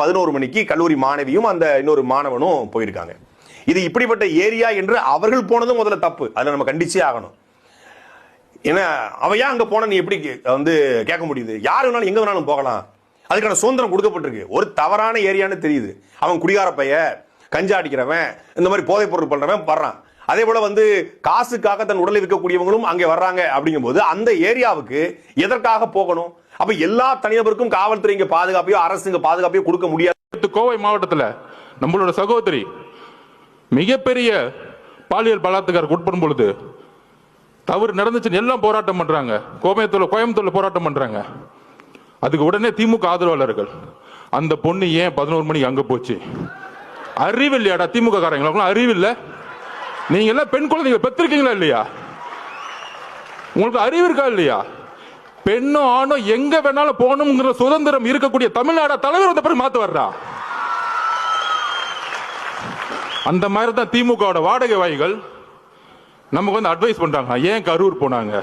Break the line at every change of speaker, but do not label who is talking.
பதினோரு மணிக்கு கல்லூரி மாணவியும் அந்த இன்னொரு மாணவனும் போயிருக்காங்க. இது இப்படிப்பட்ட ஏரியா என்று அவர்கள் போனதும் முதல்ல தப்பு. அதில் நம்ம கண்டிச்சே ஆகணும். ஏன்னா அவன் ஏன் அங்க போன நீ எப்படி வந்து கேட்க முடியுது? யார் வேணாலும் எங்கே வேணாலும் போகலாம். அதுக்கான சுதந்திரம் கொடுக்கப்பட்டிருக்கு. ஒரு தவறான ஏரியான்னு தெரியுது. அவன் குடிகார பைய கஞ்சா அடிக்கிறவன் இந்த மாதிரி போதைப் பொருள் பண்ணுறவன் படுறான் அதே போல் வந்து காசுக்காக தன் உடலை விற்கக்கூடியவங்களும் அங்கே வர்றாங்க அப்படிங்கும்போது அந்த ஏரியாவுக்கு எதற்காக போகணும்? அப்ப எல்லா தனிநபருக்கும் காவல்துறை இங்க பாதுகாப்பையோ அரசு இங்க பாதுகாப்பையோ கொடுக்க முடியாது.
கோவை மாவட்டத்தில் நம்மளோட சகோதரி மிகப்பெரிய பாலியல் பலாத்துக்காருக்கு உட்படும் பொழுது தவறு நடந்துச்சுன்னு எல்லாம் போராட்டம் பண்றாங்க. கோயம்புத்தூர்ல கோயம்புத்தூர்ல போராட்டம் பண்றாங்க. அதுக்கு உடனே திமுக ஆதரவாளர்கள் அந்த பொண்ணு ஏன் பதினோரு மணிக்கு அங்க போச்சு? அறிவு இல்லையாடா திமுக காரங்களா அறிவு இல்ல? நீங்க எல்லாம் பெண் குழந்தைங்க பெற்றிருக்கீங்களா இல்லையா? உங்களுக்கு அறிவு இருக்கா இல்லையா? பெண்ணும் ஆணும் எங்க வேணாலும் போகணுங்கிற சுதந்திரம் இருக்கக்கூடிய தமிழ்நாட தலைவர் வந்த பிறகு மாத்து வர்றா அந்த மாதிரி தான் திமுகவோட வாடகை வாய்கள். நமக்கு வந்து அட்வைஸ் பண்றாங்க. ஏன் கரூர் போனாங்க?